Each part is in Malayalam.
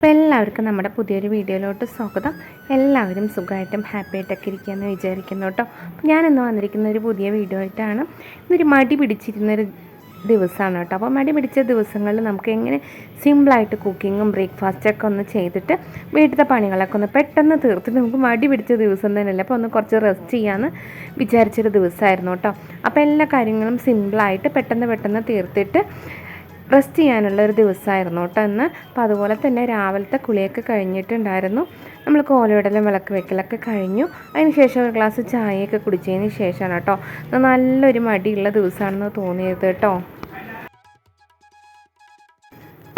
അപ്പോൾ എല്ലാവർക്കും നമ്മുടെ പുതിയൊരു വീഡിയോയിലോട്ട് സ്വാഗതം. എല്ലാവരും സുഖമായിട്ടും ഹാപ്പി ആയിട്ടൊക്കെ ഇരിക്കുകയെന്ന് വിചാരിക്കുന്നു കേട്ടോ. അപ്പോൾ ഞാനിന്ന് വന്നിരിക്കുന്ന ഒരു പുതിയ വീഡിയോ ആയിട്ടാണ് ഇന്നൊരു മടി പിടിച്ചിരുന്നൊരു ദിവസമാണ് കേട്ടോ. അപ്പോൾ മടി പിടിച്ച ദിവസങ്ങളിൽ നമുക്ക് എങ്ങനെ സിമ്പിളായിട്ട് കുക്കിങ്ങും ബ്രേക്ക്ഫാസ്റ്റൊക്കെ ഒന്ന് ചെയ്തിട്ട് വീട്ടിലത്തെ പണികളൊക്കെ ഒന്ന് പെട്ടെന്ന് തീർത്തിട്ട് നമുക്ക് മടി പിടിച്ച ദിവസം തന്നെയല്ലേ? അപ്പോൾ ഒന്ന് കുറച്ച് റെസ്റ്റ് ചെയ്യാമെന്ന് വിചാരിച്ചൊരു ദിവസമായിരുന്നു കേട്ടോ. അപ്പോൾ എല്ലാ കാര്യങ്ങളും സിമ്പിളായിട്ട് പെട്ടെന്ന് പെട്ടെന്ന് തീർത്തിട്ട് റെസ്റ്റ് ചെയ്യാനുള്ള ഒരു ദിവസമായിരുന്നു കേട്ടോ അപ്പോൾ അതുപോലെ തന്നെ രാവിലത്തെ കുളിയൊക്കെ കഴിഞ്ഞിട്ടുണ്ടായിരുന്നു. നമ്മൾ കോലയിടലും വിളക്ക് വെക്കലൊക്കെ കഴിഞ്ഞു. അതിന് ശേഷം ഒരു ഗ്ലാസ് ചായയൊക്കെ കുടിച്ചതിന് ശേഷമാണ് കേട്ടോ. നല്ലൊരു മടിയുള്ള ദിവസമാണെന്ന് തോന്നിയത് കേട്ടോ.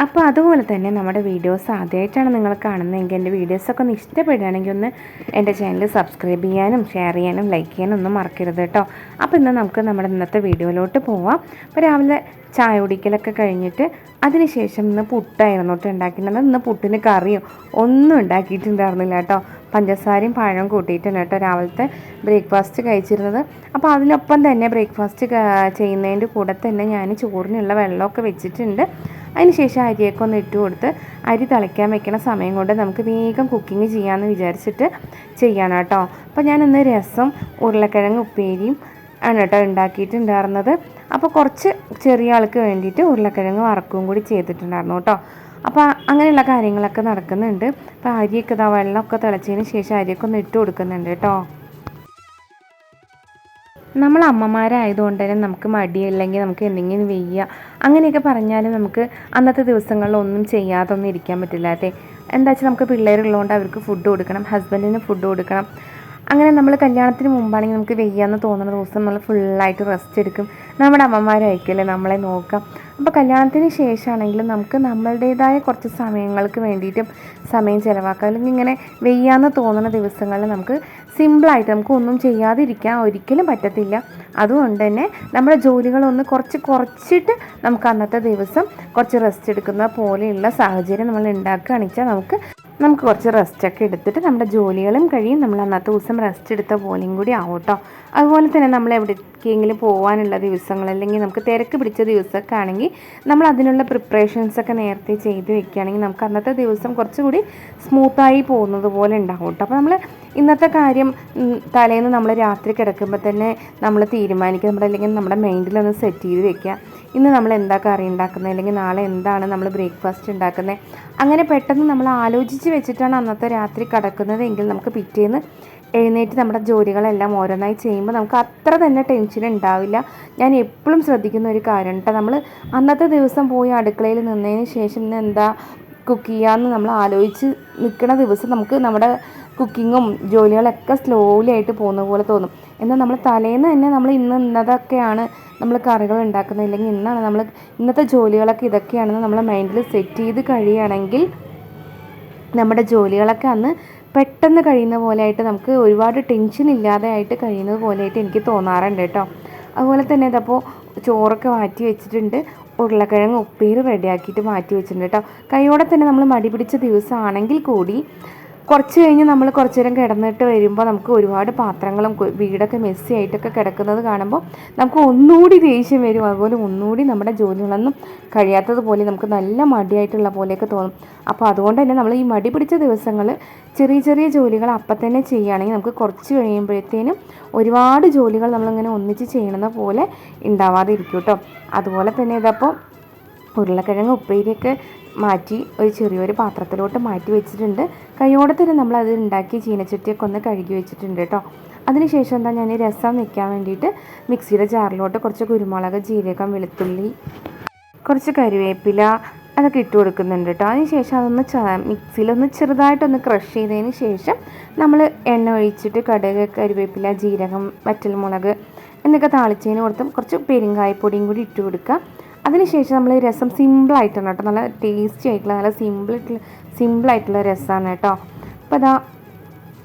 അപ്പോൾ അതുപോലെ തന്നെ നമ്മുടെ വീഡിയോസ് ആദ്യമായിട്ടാണ് നിങ്ങൾ കാണുന്നതെങ്കിൽ എന്റെ വീഡിയോസൊക്കെ ഒന്ന് ഇഷ്ടപ്പെടുകയാണെങ്കിൽ ഒന്ന് എന്റെ ചാനൽ സബ്സ്ക്രൈബ് ചെയ്യാനും ഷെയർ ചെയ്യാനും ലൈക്ക് ചെയ്യാനും ഒന്നും മറക്കരുത് കേട്ടോ. അപ്പോൾ ഇന്ന് നമുക്ക് നമ്മുടെ ഇന്നത്തെ വീഡിയോയിലോട്ട് പോവാം. അപ്പോൾ രാവിലെ ചായ കുടിക്കലൊക്കെ കഴിഞ്ഞിട്ട് അതിനുശേഷം ഇന്ന് പുട്ടായിരുന്നു കേട്ടോ ഉണ്ടാക്കിയിട്ടുണ്ട് ഇന്ന് പുട്ടിന് കറിയും ഒന്നും ഉണ്ടാക്കിയിട്ടുണ്ടായിരുന്നില്ല കേട്ടോ. പഞ്ചസാരയും പഴവും കൂട്ടിയിട്ടുണ്ട് കേട്ടോ രാവിലത്തെ ബ്രേക്ക്ഫാസ്റ്റ് കഴിച്ചിരുന്നത്. അപ്പോൾ അതിനൊപ്പം തന്നെ ബ്രേക്ക്ഫാസ്റ്റ് ചെയ്യുന്നതിന്റെ കൂടെ തന്നെ ഞാൻ ചോറിനുള്ള വെള്ളമൊക്കെ വെച്ചിട്ടുണ്ട്. അതിനുശേഷം അരിയൊക്കെ ഒന്ന് ഇട്ട് കൊടുത്ത് അരി തിളയ്ക്കാൻ വെക്കണ സമയം കൊണ്ട് നമുക്ക് വേഗം കുക്കിംഗ് ചെയ്യാമെന്ന് വിചാരിച്ചിട്ട് ചെയ്യണം കേട്ടോ. അപ്പോൾ ഞാനിന്ന് രസം ഉരുളക്കിഴങ്ങ് ഉപ്പേരിയും ആണ് കേട്ടോ ഉണ്ടാക്കിയിട്ടുണ്ടായിരുന്നത്. അപ്പോൾ കുറച്ച് ചെറിയ ആൾക്ക് വേണ്ടിയിട്ട് ഉരുളക്കിഴങ്ങ് വറക്കുകയും കൂടി ചെയ്തിട്ടുണ്ടായിരുന്നു കേട്ടോ. അപ്പോൾ അങ്ങനെയുള്ള കാര്യങ്ങളൊക്കെ നടക്കുന്നുണ്ട്. അപ്പോൾ അരിയൊക്കെ ഇതാ വെള്ളമൊക്കെ തിളച്ചതിന് ശേഷം അരിയൊക്കെ ഒന്ന് ഇട്ട് കൊടുക്കുന്നുണ്ട് കേട്ടോ. നമ്മൾ അമ്മമാരായതുകൊണ്ട് തന്നെ നമുക്ക് മടിയില്ലെങ്കിൽ നമുക്ക് എന്തെങ്കിലും വെയ്യ. അങ്ങനെയൊക്കെ പറഞ്ഞാലും നമുക്ക് അന്നത്തെ ദിവസങ്ങളിൽ ഒന്നും ചെയ്യാതൊന്നും ഇരിക്കാൻ പറ്റില്ല അതെ എന്താ വെച്ചാൽ നമുക്ക് പിള്ളേരുള്ളതുകൊണ്ട് അവർക്ക് ഫുഡ് കൊടുക്കണം ഹസ്ബൻഡിന് ഫുഡ് കൊടുക്കണം. അങ്ങനെ നമ്മൾ കല്യാണത്തിന് മുമ്പാണെങ്കിൽ നമുക്ക് വെയ്യാന്ന് തോന്നുന്ന ദിവസം നമ്മൾ ഫുള്ളായിട്ട് റെസ്റ്റ് എടുക്കും. നമ്മുടെ അമ്മമാരായിരിക്കുമല്ലേ നമ്മളെ നോക്കാം അപ്പോൾ കല്യാണത്തിന് ശേഷമാണെങ്കിലും നമുക്ക് നമ്മളുടേതായ കുറച്ച് സമയങ്ങൾക്ക് വേണ്ടിയിട്ടും സമയം ചിലവാക്കാം. അല്ലെങ്കിൽ ഇങ്ങനെ വെയ്യാന്ന് തോന്നുന്ന ദിവസങ്ങളിൽ നമുക്ക് സിമ്പിളായിട്ട് നമുക്ക് ഒന്നും ചെയ്യാതിരിക്കാൻ ഒരിക്കലും പറ്റത്തില്ല. അതുകൊണ്ട് തന്നെ നമ്മുടെ ജോലികളൊന്ന് കുറച്ച് കുറച്ചിട്ട് നമുക്ക് അന്നത്തെ ദിവസം കുറച്ച് റെസ്റ്റ് എടുക്കുന്ന പോലെയുള്ള സാഹചര്യം നമ്മൾ ഉണ്ടാക്കുകയാണെന്ന് വെച്ചാൽ നമുക്ക് നമുക്ക് കുറച്ച് റെസ്റ്റൊക്കെ എടുത്തിട്ട് നമ്മുടെ ജോലികളും കഴിയും. നമ്മൾ അന്നത്തെ ദിവസം റെസ്റ്റ് എടുത്ത പോലെയും കൂടി ആവും കേട്ടോ. അതുപോലെ തന്നെ നമ്മൾ എവിടേക്കെങ്കിലും പോകാനുള്ള ദിവസങ്ങൾ അല്ലെങ്കിൽ നമുക്ക് തിരക്ക് പിടിച്ച ദിവസമൊക്കെ ആണെങ്കിൽ നമ്മൾ അതിനുള്ള പ്രിപ്പറേഷൻസൊക്കെ നേരത്തെ ചെയ്ത് വെക്കുകയാണെങ്കിൽ നമുക്ക് അന്നത്തെ ദിവസം കുറച്ചുകൂടി സ്മൂത്തായി പോകുന്നത് പോലെ ഉണ്ടാവും കേട്ടോ. അപ്പോൾ നമ്മൾ ഇന്നത്തെ കാര്യം തലേന്ന് നമ്മൾ രാത്രി കിടക്കുമ്പോൾ തന്നെ നമ്മൾ തീരുമാനിക്കുക. നമ്മുടെ അല്ലെങ്കിൽ നമ്മുടെ മൈൻഡിൽ ഒന്ന് സെറ്റ് ചെയ്ത് വെക്കുക. ഇന്ന് നമ്മൾ എന്താ കറി ഉണ്ടാക്കുന്നത് അല്ലെങ്കിൽ നാളെ എന്താണ് നമ്മൾ ബ്രേക്ക്ഫാസ്റ്റ് ഉണ്ടാക്കുന്നത് അങ്ങനെ പെട്ടെന്ന് നമ്മൾ ആലോചിച്ച് വെച്ചിട്ടാണ് അന്നത്തെ രാത്രി കിടക്കുന്നതെങ്കിൽ നമുക്ക് പിറ്റേന്ന് എഴുന്നേറ്റ് നമ്മുടെ ജോലികളെല്ലാം ഓരോന്നായി ചെയ്യുമ്പോൾ നമുക്ക് അത്ര തന്നെ ടെൻഷൻ ഉണ്ടാവില്ല. ഞാൻ എപ്പോഴും ശ്രദ്ധിക്കുന്ന ഒരു കാര്യം കേട്ടോ നമ്മൾ അന്നത്തെ ദിവസം പോയി അടുക്കളയിൽ നിന്നതിന് ശേഷം എന്താ കുക്ക് ചെയ്യാമെന്ന് നമ്മൾ ആലോചിച്ച് നിൽക്കുന്ന ദിവസം നമുക്ക് നമ്മുടെ കുക്കിങ്ങും ജോലികളൊക്കെ സ്ലോലി ആയിട്ട് പോകുന്ന പോലെ തോന്നും. എന്നാൽ നമ്മൾ തലേന്ന് തന്നെ നമ്മൾ ഇന്ന് ഇന്നതൊക്കെയാണ് നമ്മൾ കറികൾ ഉണ്ടാക്കുന്നത്. ഇല്ലെങ്കിൽ ഇന്നാണ് നമ്മൾ ഇന്നത്തെ ജോലികളൊക്കെ ഇതൊക്കെയാണെന്ന് നമ്മൾ മൈൻഡിൽ സെറ്റ് ചെയ്ത് കഴിയുകയാണെങ്കിൽ നമ്മുടെ ജോലികളൊക്കെ അന്ന് പെട്ടെന്ന് കഴിയുന്ന പോലെയായിട്ട് നമുക്ക് ഒരുപാട് ടെൻഷൻ ഇല്ലാതെ ആയിട്ട് കഴിയുന്നത് പോലെയായിട്ട് എനിക്ക് തോന്നാറുണ്ട് കേട്ടോ. അതുപോലെ തന്നെ ഇതപ്പോൾ ചോറൊക്കെ മാറ്റി വെച്ചിട്ടുണ്ട്. ഉരുളക്കിഴങ്ങ് ഉപ്പേര് റെഡിയാക്കിയിട്ട് മാറ്റി വെച്ചിട്ടുണ്ട് കേട്ടോ. കൈയോടെ തന്നെ നമ്മൾ മടി പിടിച്ച ദിവസമാണെങ്കിൽ കൂടി കുറച്ച് കഴിഞ്ഞ് നമ്മൾ കുറച്ച് നേരം കിടന്നിട്ട് വരുമ്പോൾ നമുക്ക് ഒരുപാട് പാത്രങ്ങളും വീടൊക്കെ മെസ്സി ആയിട്ടൊക്കെ കിടക്കുന്നത് കാണുമ്പോൾ നമുക്ക് ഒന്നുകൂടി ദേഷ്യം വരും. അതുപോലെ ഒന്നുകൂടി നമ്മുടെ ജോലികളൊന്നും കഴിയാത്തതുപോലെ നമുക്ക് നല്ല മടിയായിട്ടുള്ള പോലെയൊക്കെ തോന്നും. അപ്പോൾ അതുകൊണ്ട് തന്നെ നമ്മൾ ഈ മടി പിടിച്ച ദിവസങ്ങൾ ചെറിയ ചെറിയ ജോലികൾ അപ്പം തന്നെ ചെയ്യുകയാണെങ്കിൽ നമുക്ക് കുറച്ച് കഴിയുമ്പോഴത്തേനും ഒരുപാട് ജോലികൾ നമ്മളിങ്ങനെ ഒന്നിച്ച് ചെയ്യണമെന്ന പോലെ ഉണ്ടാവാതെ ഇരിക്കും കേട്ടോ. അതുപോലെ തന്നെ ഇതപ്പോൾ ഉരുളക്കിഴങ്ങ് ഉപ്പേരിയൊക്കെ മാറ്റി ഒരു ചെറിയൊരു പാത്രത്തിലോട്ട് മാറ്റി വെച്ചിട്ടുണ്ട്. കൈയോടെ തന്നെ നമ്മൾ ഉണ്ടാക്കി ചീനച്ചട്ടിയൊക്കെ ഒന്ന് കഴുകി വെച്ചിട്ടുണ്ട് കേട്ടോ. അതിനുശേഷം എന്താ ഞാൻ രസം വെക്കാൻ വേണ്ടിയിട്ട് മിക്സിയുടെ ജാറിലോട്ട് കുറച്ച് കുരുമുളക് ജീരകം വെളുത്തുള്ളി കുറച്ച് കരിവേപ്പില അതൊക്കെ ഇട്ട് കൊടുക്കുന്നുണ്ട് കേട്ടോ. അതിനുശേഷം അതൊന്ന് ച മിക്സിയിലൊന്ന് ചെറുതായിട്ടൊന്ന് ക്രഷ് ചെയ്തതിന് ശേഷം നമ്മൾ എണ്ണ ഒഴിച്ചിട്ട് കടുക് കരിവേപ്പില ജീരകം വറ്റൽമുളക് എന്നൊക്കെ താളിച്ചതിന് കൊടുത്തും കുറച്ച് പെരുങ്കായപ്പൊടിയും കൂടി ഇട്ട് കൊടുക്കുക. അതിനുശേഷം നമ്മൾ രസം സിമ്പിളായിട്ടാണ് കേട്ടോ. നല്ല ടേസ്റ്റി ആയിട്ടുള്ള നല്ല സിമ്പിൾ സിമ്പിളായിട്ടുള്ള രസമാണ് കേട്ടോ. അപ്പോൾ അതാ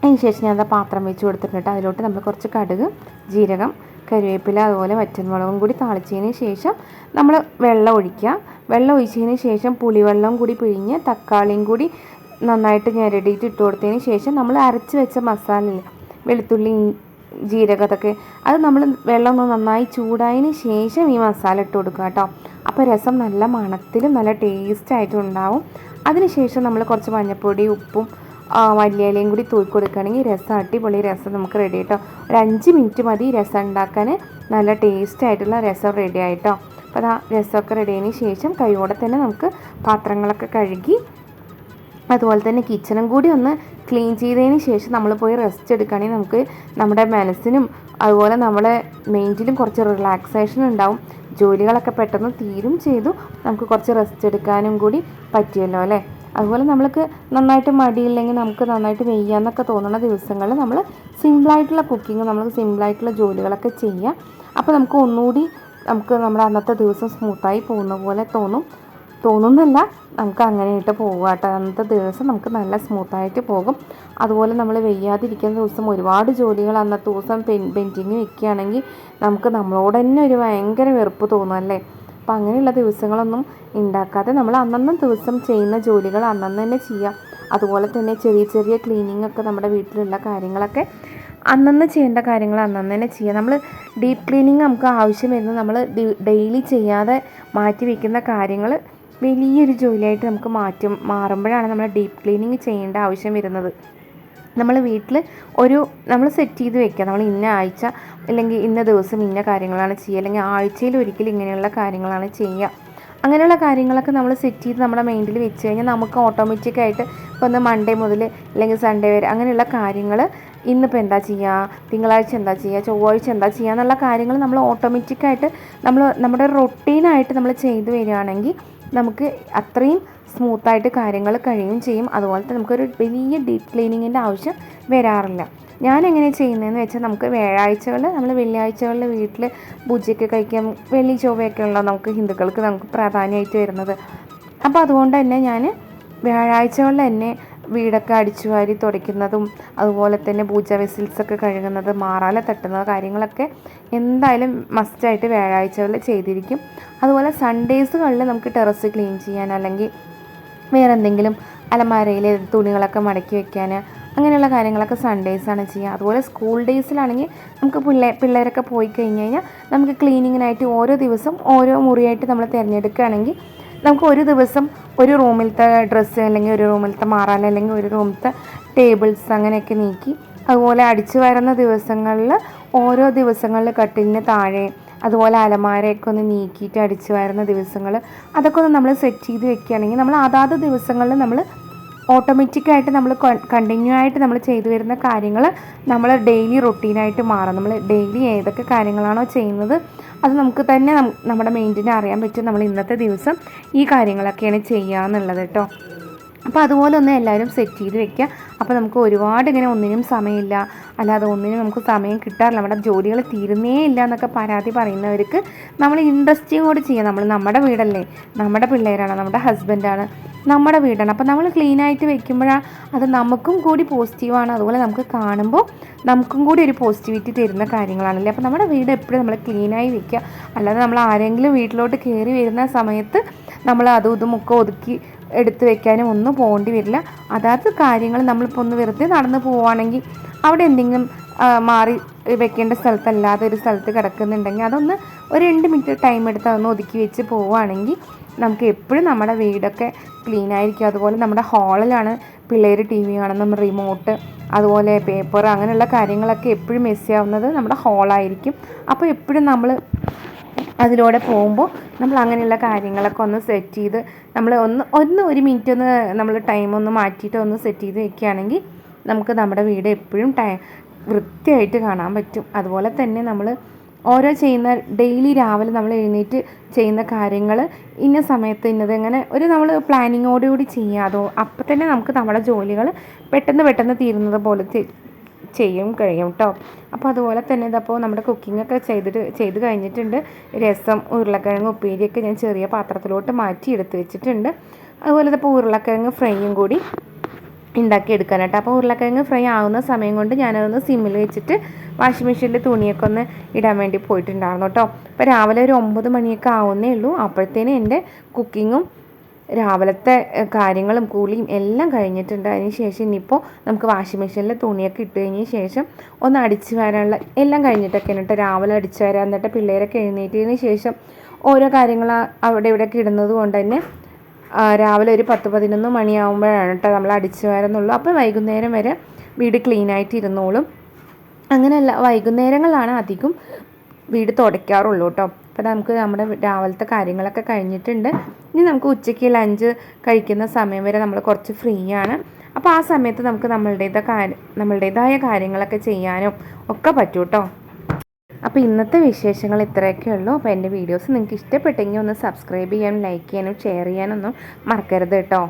അതിന് ശേഷം ഞാൻ അതാ പാത്രം വെച്ച് കൊടുത്തിട്ടുണ്ട് അതിലോട്ട് നമ്മൾ കുറച്ച് കടുക് ജീരകം കരിവേപ്പില അതുപോലെ വറ്റൻമുളകും കൂടി താളിച്ചതിന് ശേഷം നമ്മൾ വെള്ളം ഒഴിക്കുക. വെള്ളം ഒഴിച്ചതിന് ശേഷം പുളിവെള്ളം കൂടി പിഴിഞ്ഞ് തക്കാളിയും കൂടി നന്നായിട്ട് ഞെരടിയിട്ട് ഇട്ട് കൊടുത്തതിന് ശേഷം നമ്മൾ അരച്ച് വെച്ച മസാല വെളുത്തുള്ളി ജീരകം അതൊക്കെ അത് നമ്മൾ വെള്ളം ഒന്ന് നന്നായി ചൂടായതിന് ശേഷം ഈ മസാല ഇട്ട് കൊടുക്കുക കേട്ടോ. അപ്പോൾ രസം നല്ല മണത്തിലും നല്ല ടേസ്റ്റ് ആയിട്ടും ഉണ്ടാവും അതിനുശേഷം നമ്മൾ കുറച്ച് മഞ്ഞൾപ്പൊടി ഉപ്പും ആ, മല്ലിയിലയും കൂടി തൂക്കി കൊടുക്കുകയാണെങ്കിൽ രസം അടിപൊളി രസം നമുക്ക് റെഡി ആയിട്ടോ. ഒരു അഞ്ച് മിനിറ്റ് മതി രസം ഉണ്ടാക്കാൻ. നല്ല ടേസ്റ്റ് ആയിട്ടുള്ള രസം റെഡി ആയിട്ടോ. അപ്പോൾ അതാ രസമൊക്കെ റെഡി ആയതിന് ശേഷം കൈയോടെ തന്നെ നമുക്ക് പാത്രങ്ങളൊക്കെ കഴുകി അതുപോലെ തന്നെ കിച്ചണും കൂടി ഒന്ന് ക്ലീൻ ചെയ്തതിന് ശേഷം നമ്മൾ പോയി റെസ്റ്റ് എടുക്കുകയാണെങ്കിൽ നമുക്ക് നമ്മുടെ മനസ്സിനും അതുപോലെ നമ്മളെ മൈൻഡിലും കുറച്ച് റിലാക്സേഷൻ ഉണ്ടാവും. ജോലികളൊക്കെ പെട്ടെന്ന് തീരും ചെയ്തു. നമുക്ക് കുറച്ച് റെസ്റ്റ് എടുക്കാനും കൂടി പറ്റിയല്ലോ അല്ലേ? അതുപോലെ നമ്മൾക്ക് നന്നായിട്ട് മടിയില്ലെങ്കിൽ നമുക്ക് നന്നായിട്ട് വെയ്യാന്നൊക്കെ തോന്നുന്ന ദിവസങ്ങളിൽ നമ്മൾ സിമ്പിളായിട്ടുള്ള കുക്കിംഗ് നമ്മൾ സിമ്പിളായിട്ടുള്ള ജോലികളൊക്കെ ചെയ്യുക അപ്പോൾ നമുക്ക് ഒന്നുകൂടി നമുക്ക് നമ്മുടെ അന്നത്തെ ദിവസം സ്മൂത്തായി പോകുന്ന പോലെ തോന്നും. തോന്നുന്നല്ല. നമുക്ക് അങ്ങനെയിട്ട് പോകുക കേട്ടോ അന്നത്തെ ദിവസം നമുക്ക് നല്ല സ്മൂത്തായിട്ട് പോകും. അതുപോലെ നമ്മൾ വെയ്യാതിരിക്കുന്ന ദിവസം ഒരുപാട് ജോലികൾ അന്നത്തെ ദിവസം പെൻ പെന്റിങ് വെക്കുകയാണെങ്കിൽ നമുക്ക് നമ്മളോട് തന്നെ ഒരു ഭയങ്കര വെറുപ്പ് തോന്നും അല്ലേ? അപ്പം അങ്ങനെയുള്ള ദിവസങ്ങളൊന്നും ഉണ്ടാക്കാതെ നമ്മൾ അന്നന്ന് ദിവസം ചെയ്യുന്ന ജോലികൾ അന്നന്ന് തന്നെ ചെയ്യുക അതുപോലെ തന്നെ ചെറിയ ചെറിയ ക്ലീനിങ് ഒക്കെ നമ്മുടെ വീട്ടിലുള്ള കാര്യങ്ങളൊക്കെ അന്നന്ന് ചെയ്യേണ്ട കാര്യങ്ങൾ അന്നന്ന് തന്നെ ചെയ്യുക നമ്മൾ ഡീപ്പ് ക്ലീനിങ് നമുക്ക് ആവശ്യം വരുന്നത് നമ്മൾ ഡെയിലി ചെയ്യാതെ മാറ്റി വയ്ക്കുന്ന കാര്യങ്ങൾ വലിയൊരു ജോലിയായിട്ട് നമുക്ക് മാറ്റും മാറുമ്പോഴാണ് നമ്മൾ ഡീപ്പ് ക്ലീനിങ് ചെയ്യേണ്ട ആവശ്യം വരുന്നത്. നമ്മൾ വീട്ടിൽ ഒരു നമ്മൾ സെറ്റ് ചെയ്ത് വെക്കുക. നമ്മൾ ഇന്ന ആഴ്ച അല്ലെങ്കിൽ ഇന്ന ദിവസം ഇന്ന കാര്യങ്ങളാണ് ചെയ്യുക. അല്ലെങ്കിൽ ആഴ്ചയിൽ ഒരിക്കലും ഇങ്ങനെയുള്ള കാര്യങ്ങളാണ് ചെയ്യുക. അങ്ങനെയുള്ള കാര്യങ്ങളൊക്കെ നമ്മൾ സെറ്റ് ചെയ്ത് നമ്മുടെ മൈൻഡിൽ വെച്ച് കഴിഞ്ഞാൽ നമുക്ക് ഓട്ടോമാറ്റിക്കായിട്ട് ഇപ്പോൾ ഒന്ന് മൺഡേ മുതൽ അല്ലെങ്കിൽ സൺഡേ വരെ അങ്ങനെയുള്ള കാര്യങ്ങൾ ഇന്നിപ്പോൾ എന്താ ചെയ്യുക? തിങ്കളാഴ്ച എന്താ ചെയ്യുക? ചൊവ്വാഴ്ച എന്താ ചെയ്യുക? എന്നുള്ള കാര്യങ്ങൾ നമ്മൾ ഓട്ടോമാറ്റിക്കായിട്ട് നമ്മൾ നമ്മുടെ റൊട്ടീനായിട്ട് നമ്മൾ ചെയ്തു വരികയാണെങ്കിൽ നമുക്ക് അത്രയും സ്മൂത്തായിട്ട് കാര്യങ്ങൾ കഴിയുകയും ചെയ്യും. അതുപോലെ തന്നെ നമുക്കൊരു വലിയ ഡീപ്പ് ക്ലീനിങ്ങിന്റെ ആവശ്യം വരാറില്ല. ഞാൻ എങ്ങനെ ചെയ്യുന്നതെന്ന് വെച്ചാൽ നമുക്ക് വ്യാഴാഴ്ചകളിൽ നമ്മൾ വെള്ളിയാഴ്ചകളിൽ വീട്ടിൽ പൂജയൊക്കെ കഴിക്കാൻ വെള്ളി ചൊവ്വയൊക്കെ ഉള്ള നമുക്ക് ഹിന്ദുക്കൾക്ക് നമുക്ക് പ്രാധാന്യമായിട്ട് വരുന്നത്. അപ്പോൾ അതുകൊണ്ട് തന്നെ ഞാൻ വ്യാഴാഴ്ചകളിൽ തന്നെ വീടൊക്കെ അടിച്ചു വാരി തുടയ്ക്കുന്നതും അതുപോലെ തന്നെ പൂജ വെസിൽസൊക്കെ കഴുകുന്നത് മാറാല തട്ടുന്നത് കാര്യങ്ങളൊക്കെ എന്തായാലും മസ്റ്റായിട്ട് വ്യാഴാഴ്ചകളിൽ ചെയ്തിരിക്കും. അതുപോലെ സൺഡേസുകളിൽ നമുക്ക് ടെറസ് ക്ലീൻ ചെയ്യാൻ അല്ലെങ്കിൽ വേറെ എന്തെങ്കിലും അലമാരയിൽ തുണികളൊക്കെ മടക്കി വെക്കാൻ അങ്ങനെയുള്ള കാര്യങ്ങളൊക്കെ സൺഡേസാണ് ചെയ്യുക. അതുപോലെ സ്കൂൾ ഡേയ്സിലാണെങ്കിൽ നമുക്ക് പിള്ളേ പിള്ളേരൊക്കെ പോയി കഴിഞ്ഞ് കഴിഞ്ഞാൽ നമുക്ക് ക്ലീനിങ്ങിനായിട്ട് ഓരോ ദിവസം ഓരോ മുറിയായിട്ട് നമ്മൾ തിരഞ്ഞെടുക്കുകയാണെങ്കിൽ നമുക്ക് ഒരു ദിവസം ഒരു റൂമിലത്തെ ഡ്രസ്സ് അല്ലെങ്കിൽ ഒരു റൂമിലത്തെ മാറാൻ അല്ലെങ്കിൽ ഒരു റൂമിലത്തെ ടേബിൾസ് അങ്ങനെയൊക്കെ നീക്കി അതുപോലെ അടിച്ചു വരുന്ന ദിവസങ്ങളിൽ ഓരോ ദിവസങ്ങളിൽ കട്ടിലിന് താഴെ അതുപോലെ അലമാരയൊക്കെ ഒന്ന് നീക്കിയിട്ട് അടിച്ചു വരുന്ന ദിവസങ്ങൾ അതൊക്കെ ഒന്ന് നമ്മൾ സെറ്റ് ചെയ്ത് വെക്കുകയാണെങ്കിൽ നമ്മൾ അതാത് ദിവസങ്ങളിൽ നമ്മൾ ഓട്ടോമാറ്റിക്കായിട്ട് നമ്മൾ കണ്ടിന്യൂ ആയിട്ട് നമ്മൾ ചെയ്തു വരുന്ന കാര്യങ്ങൾ നമ്മൾ ഡെയിലി റൊട്ടീനായിട്ട് മാറും. നമ്മൾ ഡെയിലി ഏതൊക്കെ കാര്യങ്ങളാണോ ചെയ്യുന്നത് അത് നമുക്ക് തന്നെ നമ്മുടെ മെയിന്റിനെ അറിയാൻ പറ്റും നമ്മൾ ഇന്നത്തെ ദിവസം ഈ കാര്യങ്ങളൊക്കെയാണ് ചെയ്യുക എന്നുള്ളത് കേട്ടോ അപ്പോൾ അതുപോലെ ഒന്ന് എല്ലാവരും സെറ്റ് ചെയ്ത് വെക്കുക. അപ്പോൾ നമുക്ക് ഒരുപാട് ഇങ്ങനെ ഒന്നിനും സമയമില്ല. അല്ലാതെ ഒന്നിനും നമുക്ക് സമയം കിട്ടാറില്ല. നമ്മുടെ ജോലികൾ തീരുന്നേ ഇല്ല എന്നൊക്കെ പരാതി പറയുന്നവർക്ക് നമ്മൾ ഇൻട്രസ്റ്റിങ്ങോട് ചെയ്യുക. നമ്മൾ നമ്മുടെ വീടല്ലേ? നമ്മുടെ പിള്ളേരാണ് നമ്മുടെ ഹസ്ബൻഡാണ് നമ്മുടെ വീടാണ്. അപ്പോൾ നമ്മൾ ക്ലീൻ ആയിട്ട് വെക്കുമ്പോഴാണ് അത് നമുക്കും കൂടി പോസിറ്റീവാണ് അതുപോലെ നമുക്ക് കാണുമ്പോൾ നമുക്കും കൂടി ഒരു പോസിറ്റിവിറ്റി തരുന്ന കാര്യങ്ങളാണല്ലേ. അപ്പോൾ നമ്മുടെ വീട് എപ്പോഴും നമ്മൾ ക്ലീനായി വെക്കുക. അല്ലാതെ നമ്മൾ ആരെങ്കിലും വീട്ടിലോട്ട് കയറി വരുന്ന സമയത്ത് നമ്മൾ അതും ഇതും ഒക്കെ ഒതുക്കി എടുത്തു വെക്കാനും ഒന്നും പോകേണ്ടി വരില്ല. അതാത് കാര്യങ്ങൾ നമ്മളിപ്പോൾ ഒന്ന് വെറുതെ നടന്ന് പോവുകയാണെങ്കിൽ അവിടെ എന്തെങ്കിലും മാറി വെക്കേണ്ട സ്ഥലത്തല്ലാതെ ഒരു സ്ഥലത്ത് കിടക്കുന്നുണ്ടെങ്കിൽ അതൊന്ന് ഒരു രണ്ട് മിനിറ്റ് ടൈം എടുത്ത് അതൊന്ന് ഒതുക്കി വെച്ച് പോവുകയാണെങ്കിൽ നമുക്ക് എപ്പോഴും നമ്മുടെ വീടൊക്കെ ക്ലീൻ ആയിരിക്കും. അതുപോലെ നമ്മുടെ ഹാളിലാണ് പിള്ളേർ ടി വി കാണുന്നതും റിമോട്ട് അതുപോലെ പേപ്പർ അങ്ങനെയുള്ള കാര്യങ്ങളൊക്കെ എപ്പോഴും മിസ് ആവുന്നത് നമ്മുടെ ഹാളായിരിക്കും അപ്പോൾ എപ്പോഴും നമ്മൾ അതിലൂടെ പോകുമ്പോൾ നമ്മൾ അങ്ങനെയുള്ള കാര്യങ്ങളൊക്കെ ഒന്ന് സെറ്റ് ചെയ്ത് നമ്മൾ ഒന്ന് ഒന്ന് ഒരു മിനിറ്റ് ഒന്ന് നമ്മൾ ടൈം ഒന്ന് മാറ്റിയിട്ട് ഒന്ന് സെറ്റ് ചെയ്ത് വെക്കുകയാണെങ്കിൽ നമുക്ക് നമ്മുടെ വീട് എപ്പോഴും ടൈ വൃത്തിയായിട്ട് കാണാൻ പറ്റും. അതുപോലെ തന്നെ നമ്മൾ ഓരോ ചെയ്യുന്ന ഡെയിലി രാവിലെ നമ്മൾ എഴുന്നേറ്റ് ചെയ്യുന്ന കാര്യങ്ങൾ ഇന്ന സമയത്ത് ഇന്നത് എങ്ങനെ ഒരു നമ്മൾ പ്ലാനിങ്ങോടുകൂടി ചെയ്യാതോ അപ്പം തന്നെ നമുക്ക് നമ്മുടെ ജോലികൾ പെട്ടെന്ന് പെട്ടെന്ന് തീരുന്നത് പോലെ ചെയ്യും കഴിയും കേട്ടോ അപ്പോൾ അതുപോലെ തന്നെ ഇതപ്പോൾ നമ്മുടെ കുക്കിംഗ് ഒക്കെ ചെയ്തിട്ട് ചെയ്ത് കഴിഞ്ഞിട്ടുണ്ട്. രസം ഉരുളക്കിഴങ്ങ് ഉപ്പേരിയൊക്കെ ഞാൻ ചെറിയ പാത്രത്തിലോട്ട് മാറ്റി എടുത്ത് വെച്ചിട്ടുണ്ട്. അതുപോലെ ഇതിപ്പോൾ ഉരുളക്കിഴങ്ങ് ഫ്രൈയും കൂടി ഉണ്ടാക്കി എടുക്കാനായിട്ട് അപ്പോൾ ഉരുളക്കിഴങ്ങ് ഫ്രൈ ആവുന്ന സമയം കൊണ്ട് ഞാനതൊന്ന് സിമ്മിൽ വെച്ചിട്ട് വാഷിംഗ് മെഷീനിൽ തുണിയൊക്കെ ഒന്ന് ഇടാൻ വേണ്ടി പോയിട്ടുണ്ടായിരുന്നു കേട്ടോ. അപ്പോൾ രാവിലെ ഒരു ഒമ്പത് മണിയൊക്കെ ആവുന്നേ ഉള്ളൂ. അപ്പോഴത്തേനും എന്റെ കുക്കിങ്ങും രാവിലത്തെ കാര്യങ്ങളും കൂലിയും എല്ലാം കഴിഞ്ഞിട്ടുണ്ട് അതിന് ശേഷം ഇനിയിപ്പോൾ നമുക്ക് വാഷിംഗ് മെഷീനിൽ തുണിയൊക്കെ ഇട്ട് കഴിഞ്ഞ ശേഷം ഒന്ന് അടിച്ചു വരാനുള്ള എല്ലാം കഴിഞ്ഞിട്ടൊക്കെയാണ് കേട്ടോ. രാവിലെ അടിച്ചു വരാൻ എന്നിട്ട് പിള്ളേരൊക്കെ എഴുന്നേറ്റതിന് ശേഷം ഓരോ കാര്യങ്ങൾ അവിടെ ഇവിടെയൊക്കെ ഇടുന്നത് കൊണ്ട് തന്നെ രാവിലെ ഒരു പത്ത് പതിനൊന്ന് മണിയാകുമ്പോഴാണ് കേട്ടോ നമ്മൾ അടിച്ചു വരുന്നുള്ളൂ. അപ്പോൾ വൈകുന്നേരം വരെ വീട് ക്ലീൻ ആയിട്ട് ഇരുന്നോളും അങ്ങനെയല്ല വൈകുന്നേരങ്ങളാണ് അധികം വീട് തുടയ്ക്കാറുള്ളൂ കേട്ടോ. അപ്പോൾ നമുക്ക് നമ്മുടെ രാവിലത്തെ കാര്യങ്ങളൊക്കെ കഴിഞ്ഞിട്ടുണ്ട്. ഇനി നമുക്ക് ഉച്ചയ്ക്ക് ലഞ്ച് കഴിക്കുന്ന സമയം വരെ നമ്മൾ കുറച്ച് ഫ്രീ ആണ്. അപ്പോൾ ആ സമയത്ത് നമുക്ക് നമ്മളുടേതായ കാര്യം നമ്മളുടേതായ കാര്യങ്ങളൊക്കെ ചെയ്യാനും ഒക്കെ പറ്റൂ കേട്ടോ. അപ്പോൾ ഇന്നത്തെ വിശേഷങ്ങൾ ഇത്രയൊക്കെ ഉള്ളൂ. അപ്പോൾ എന്റെ വീഡിയോസ് നിങ്ങൾക്ക് ഇഷ്ടപ്പെട്ടെങ്കിൽ ഒന്ന് സബ്സ്ക്രൈബ് ചെയ്യാനും ലൈക്ക് ചെയ്യാനും ഷെയർ ചെയ്യാനൊന്നും മറക്കരുത് കേട്ടോ.